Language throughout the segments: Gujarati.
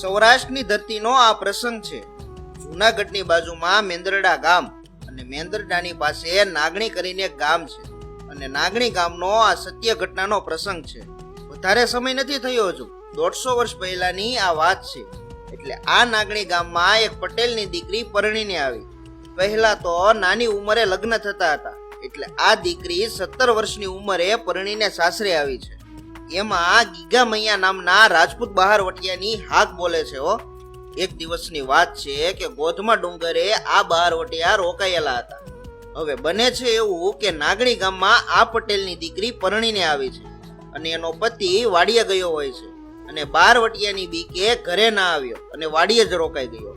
સૌરાષ્ટ્રની ધરતીનો આ પ્રસંગ છે. જૂનાગઢની બાજુમાં મેંદરડા ગામ અને મેંદરડાની પાસે નાગણી કરીને ગામ છે. અને નાગણી ગામનો આ સત્ય ઘટનાનો પ્રસંગ છે. વધારે સમય નથી થયો હજુ. દોઢસો વર્ષ પહેલાની આ વાત છે. એટલે આ નાગણી ગામમાં એક પટેલની દીકરી પરણીને આવી. પહેલા તો નાની ઉંમરે લગ્ન થતા હતા. એટલે આ દીકરી સત્તર વર્ષની ઉંમરે પરણીને સાસરે આવી છે. એમાં ગીગા મૈયા નામના રાજપૂત બહારવટિયાની હાક બોલે છે, હો. એક દિવસની વાત છે કે ગોધમા ડુંગરે આ બહારવટિયા રોકાયેલા હતા. હવે બને છે એવું કે નાગણી ગામમાં આ પટેલની દીકરી પરણીને આવી છે અને એનો પતિ વાડીએ ગયો હોય છે અને બારવટિયાની બીકે ઘરે ના આવ્યો અને વાડીએ જ રોકાઈ ગયો.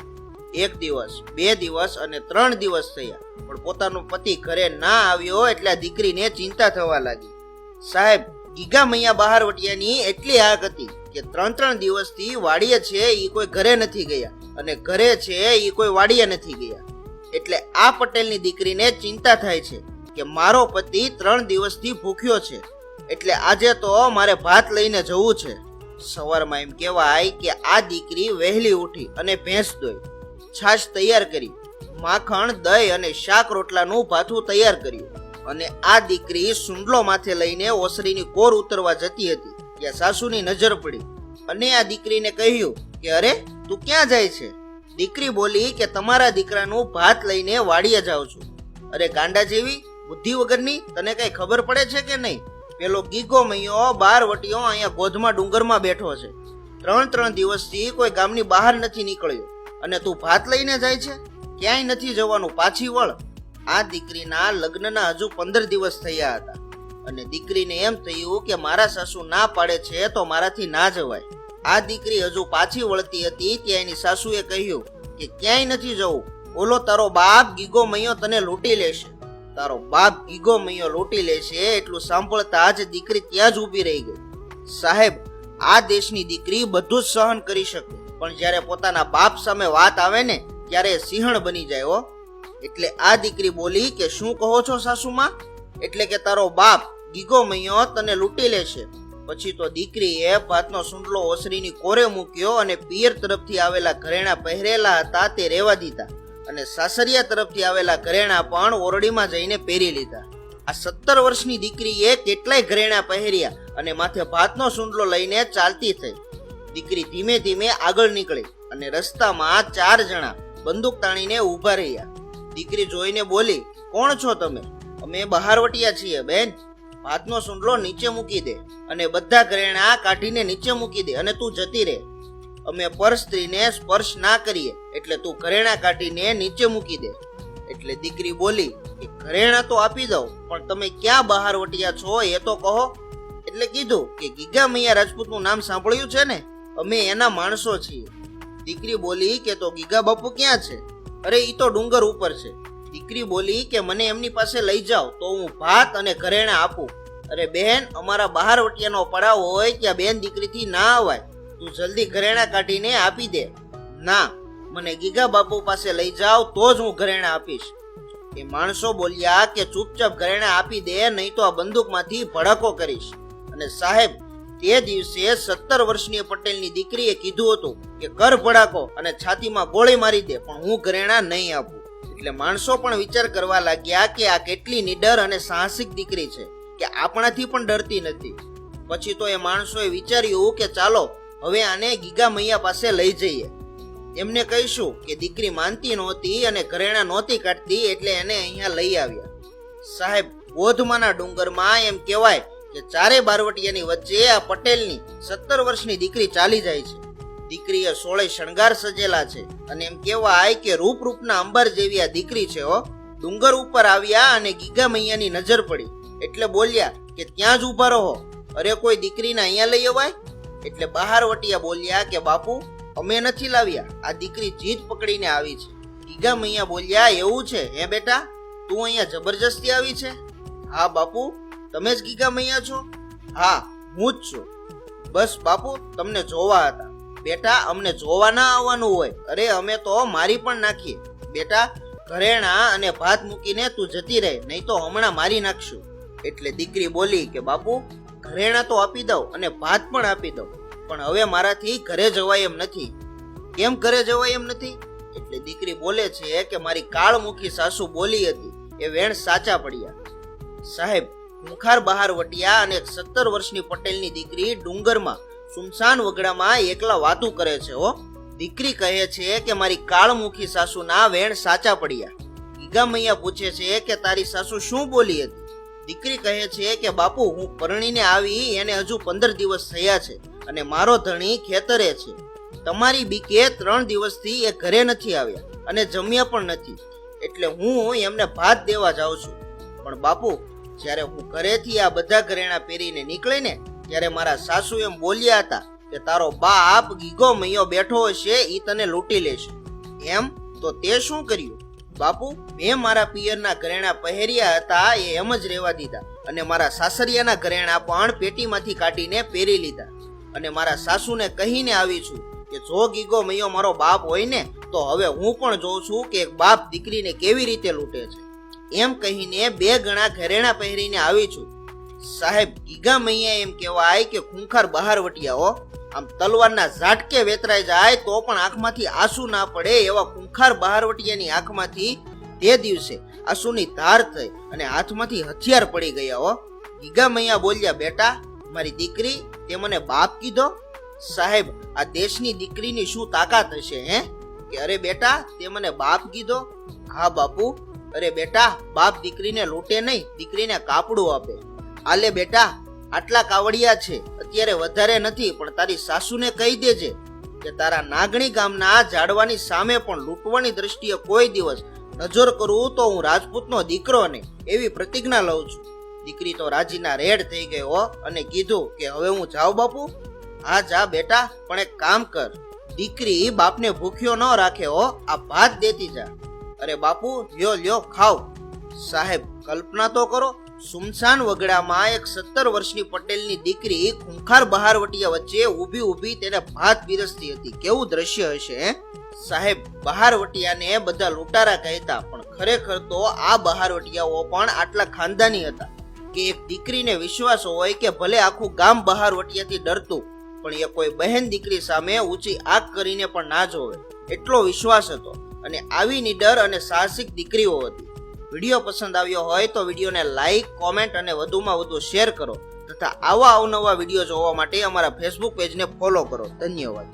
એક દિવસ, બે દિવસ અને ત્રણ દિવસ થયા, પણ પોતાનો પતિ ઘરે ના આવ્યો એટલે દીકરીને ચિંતા થવા લાગી. સાહેબ ગીગા મૈયા બહારવટિયાની એટલી આગ હતી કે ત્રણ ત્રણ દિવસથી વાડીએ છે એ કોઈ ઘરે નથી ગયા અને ઘરે છે એ કોઈ વાડીએ નથી ગયા. એટલે આ પટેલની દીકરીને ચિંતા થાય છે કે મારો પતિ ત્રણ દિવસથી ભૂખ્યો છે. એટલે આજે તો મારે ભાત લઈને જવું છે. સવારમાં એમ કહેવાય કે આ દીકરી વહેલી ઉઠી અને ભેંસ દોઈ, છાશ તૈયાર કરી, માખણ, દહીં અને શાક રોટલાનું ભાથું તૈયાર કર્યું. અને આ દીકરી સુંડલો માથે લઈને ઓસરીની કોર ઉતરવા જતી હતી. ત્યાં સાસુની નજર પડી અને આ દીકરીને કહ્યું કે, અરે, તું ક્યાં જાય છે? દીકરી બોલી કે, તમારા દીકરાનું ભાત લઈને વાડીએ જાઉં છું. અરે, ગાંડા જેવી? બુદ્ધિ વગરની? તને કઈ ખબર પડે છે કે નહીં? પેલો ગીગો મૈયો બાર વટીયો અહીંયા ગોધમાં ડુંગરમાં બેઠો છે. ત્રણ ત્રણ દિવસથી કોઈ ગામની બહાર નથી નીકળ્યો. અને તું ભાત લઈને જાય છે? ક્યાંય નથી જવાનું? પાછી વળ. આ દીકરીના લગ્નના હજુ પંદર દિવસ થયા હતા. અને દીકરીને એમ થયું કે મારા સાસુ ના પાડે છે તો મારાથી ના જવાય. આ દીકરી હજુ પાછી વળતી હતી ત્યાં એની સાસુએ કહ્યું કે ક્યાંય નથી જવું. ઓલો તારો બાપ ગીગો મૈયો તને લૂંટી લેશે. તારો બાપ ગીગો મૈયો લૂંટી લેશે એટલું સાંભળતા જ દીકરી ત્યાં જ ઊભી રહી ગઈ. સાહેબ, આ દેશની દીકરી બધું જ સહન કરી શકે. પણ જ્યારે પોતાના બાપ સામે વાત આવે ને, ત્યારે સિંહણ બની જાય હો. એટલે આ દીકરી બોલી કે શું કહો છો સાસુમાં? એટલે કે તારો બાપ ગીગો મૈયો તને લૂંટી લેશે પછી તો દીકરીએ ભાતનો સુંડલો ઓસરીની કોરે મૂક્યો અને પિયર તરફથી આવેલા ઘરેણા પહેરેલા હતા તે રેવા દીધા. અને સાસરિયા તરફથી આવેલા ઘરેણા પણ ઓરડીમાં જઈને પહેરી લીધા. આ સત્તર વર્ષની દીકરીએ કેટલાય ઘરેણા પહેર્યા અને માથે ભાતનો સુંડલો લઈને ચાલતી થઈ. દીકરી ધીમે ધીમે આગળ નીકળી અને રસ્તામાં ચાર જણા બંદૂક તાણીને ઊભા રહ્યા. દીકરી જોઈને બોલી, કોણ છો તમે? અમે બહારવટિયા છીએ, બેન. ભાતનો સુંડલો નીચે મૂકી દે અને બધા ઘરેણા કાઢીને નીચે મૂકી દે અને તું જતી રહે. અમે પર સ્ત્રીને સ્પર્શ ના કરીએ, એટલે તું ઘરેણા કાઢીને નીચે મૂકી દે. એટલે દીકરી બોલી કે ઘરેણા તો આપી દઉં, પણ તમે ક્યાં બહાર વટિયા છો એ તો કહો. એટલે કીધું કે ગીગા મૈયા રાજપૂતનું નામ સાંભળ્યું છે ને? અમે એના માણસો છીએ. દીકરી બોલી કે, તો ગીગા બાપુ ક્યાં છે? અરે એ તો ડુંગર ઉપર છે. દીકરી બોલી કે મને એમની પાસે લઈ જાઓ, તો હું ભાત અને ઘરેણા આપું. અરે, બેન, અમારા બહાર વટિયાનો પડાવ હોય ત્યાં બેન દીકરીથી ના અવાય. તું જલ્દી ઘરેણા કાઢીને આપી દે. ના, મને ગીગા બાપુ પાસે લઈ જાઓ, તો જ હું ઘરેણા આપીશ. એ માણસો બોલ્યા કે ચૂપચાપ ઘરેણા આપી દે, નહીં તો આ બંદૂકમાંથી ભડકો કરીશ. અને સાહેબ, તે દિવસે સત્તર વર્ષની પટેલની દીકરીએ કીધું હતું કે કર ભડાકો અને છાતીમાં ગોળી મારી દે, પણ હું ઘરેણા નહીં આપું. એટલે માણસો પણ વિચાર કરવા લાગ્યા કે આ કેટલી નિડર અને સાહસિક દીકરી છે, કે આપણાથી પણ ડરતી નથી. પછી તો એ માણસોએ વિચાર્યું કે ચાલો, હવે આને ગીગા મૈયા પાસે લઈ જઈએ. એમને કહીશું કે દીકરી માનતી નહોતી અને ઘરેણા નહોતી કાઢતી એટલે એને અહીંયા લઈ આવ્યા. સાહેબ બોધમાના ડુંગરમાં એમ કહેવાય કે ચારે બારવટિયાની વચ્ચે આ પટેલની સત્તર વર્ષની દીકરી ચાલી જાય છે. દીકરીએ સોળે શણગાર સજેલા છે. અને એમ કહેવાય કે રૂપ રૂપના અંબર જેવી આ દીકરી છે હો. ડુંગર ઉપર આવ્યા અને ગીગા મૈયાની નજર પડી. એટલે બોલ્યા કે ત્યાં જ ઊભા રહો. અરે કોઈ દીકરીને અહીંયા લઈ અવાય? એટલે બહાર વટિયા બોલ્યા કે બાપુ, અમે નથી લાવ્યા. આ દીકરી જીત પકડીને આવી છે. ગીગા મૈયા બોલ્યા, એવું છે, હે બેટા? તું અહીંયા જબરજસ્તી આવી છે? હા, બાપુ, તમે જ ગીગા મૈયા છો? હા, હું જ છું. બસ બાપુ, તમને જોવા હતા. બેટા, અમને જોવા ના આવવાનું હોય. અરે, અમે તો મારી પણ નાખીએ. બેટા ઘરેણા અને ભાત મૂકીને તું જતી રહે, નહીં તો હમણાં મારી નાખશું. એટલે દીકરી બોલી કે, બાપુ ઘરેણા તો આપી દઉં અને ભાત પણ આપી દઉં. પણ હવે મારાથી ઘરે જવાય એમ નથી. કેમ ઘરે જવાય એમ નથી? એટલે દીકરી બોલે છે કે, મારી કાળમુખી સાસુ બોલી હતી. એ વેણ સાચા પડ્યા. સાહેબ, મુખાર બહાર વટ્યા અને સત્તર વર્ષની પટેલની દીકરી ડુંગરમાં સુમસાન વગડામાં એકલા વાતું કરે છે, હો. દીકરી કહે છે કે મારી કાળમુખી સાસુના વેણ સાચા પડ્યા. ગીગા મૈયા પૂછે છે કે તારી સાસુ શું બોલી હતી? દીકરી કહે છે કે, બાપુ, હું પરણીને આવી એને હજુ પંદર દિવસ થયા છે અને મારો ધણી ખેતરે છે. તમારી બીકે ત્રણ દિવસથી એ ઘરે નથી આવ્યા અને જમ્યા પણ નથી. એટલે હું એમને ભાત દેવા જાઉં છું. પણ બાપુ, જ્યારે હું ઘરેથી આ બધા ઘરેણા પહેરીને નીકળે ને ત્યારે મારા સાસુ એમ બોલ્યા હતા કે તારો બાપ ગીગો મૈયો બેઠો હશે એ તને લૂંટી લેશે. એમ? તો તે શું કર્યું? બાપુ, મેં મારા પિયરના ઘરેણા પહેર્યા હતા, એ એમ જ રહેવા દીધા. અને મારા સાસરિયાના ઘરેણા પણ પેટીમાંથી કાઢીને પહેરી લીધા. અને મારા સાસુને કહીને આવી છું કે જો ગીગો મૈયો મારો બાપ હોય ને, તો હવે હું પણ જોઉં છું કે બાપ દીકરીને કેવી રીતે લૂંટે છે. એમ કહીને બે ગણા ઘરેણા પહેરીને આવી છું. સાહેબ ગીગા મૈયા એમ કહેવાય કે ખૂંખાર બહાર વટ્યા હો. આમ તલવારના ઝાટકે વેતરાઈ જાય તો પણ આંખમાંથી આંસુ ના પડે એવા ખૂંખાર બહારવટિયાની આંખમાંથી તે દિવસે આંસુની ધાર થઈ અને હાથમાંથી હથિયાર પડી ગયા હો. ગીગા મૈયા બોલ્યા, બેટા, મારી દીકરી, તે મને બાપ કીધો. સાહેબ, આ દેશની દીકરીની શું તાકાત હશે, હે? કે અરે બેટા, તે મને બાપ કીધો. હા બાપુ. અરે બેટા, બાપ દીકરીને લૂંટે નહીં, દીકરીને કાપડું આપે. આલે બેટા, આટલા કાવડિયા છે, અત્યારે વધારે નથી, પણ તારી સાસુને કહી દેજે કે તારા નાગણી ગામના ઝાડવાની સામે પણ લૂંટવાની દ્રષ્ટિએ કોઈ દિવસ નજર કરું તો હું રાજપૂતનો દીકરો ને એવી પ્રતિજ્ઞા લઉં છું. દીકરી તો રાજીના રેડ થઈ ગયો અને કીધું કે હવે હું જાઉં બાપુ? હા, જા બેટા, પણ એક કામ કર. દીકરી બાપને ભૂખ્યો ન રાખે હો, આ ભાત દેતી જા. અરે બાપુ, લ્યો લ્યો, ખાવ. સાહેબ, કલ્પના તો કરો. સુમસાન વગડામાં એક સત્તર વર્ષની પટેલની દીકરી ખૂંખાર બહારવટિયા વચ્ચે ઊભી ઊભી તેને ભાત પીરસતી હતી. કેવું દ્રશ્ય હશે સાહેબ, બહારવટિયાને બધા લૂંટારા કહેતા, પણ ખરેખર તો આ બહારવટિયાઓ પણ આટલા ખાનદાની હતા. કે એક દીકરીને વિશ્વાસ હોય કે ભલે આખું ગામ બહારવટિયાથી ડરતું, પણ એ કોઈ બહેન દીકરી સામે ઊંચી આગ કરીને પણ ના જોવે. એટલો વિશ્વાસ હતો. અને આવી નિડર અને સાહસિક દીકરીઓ હતી. વીડિયો પસંદ આવ્યો હોય તો વિડીયોને લાઈક કોમેન્ટ અને વધુમાં વધુ શેર કરો તથા આવા અવનવા વીડિયો જોવા માટે અમારા ફેસબુક પેજને ફોલો કરો. ધન્યવાદ.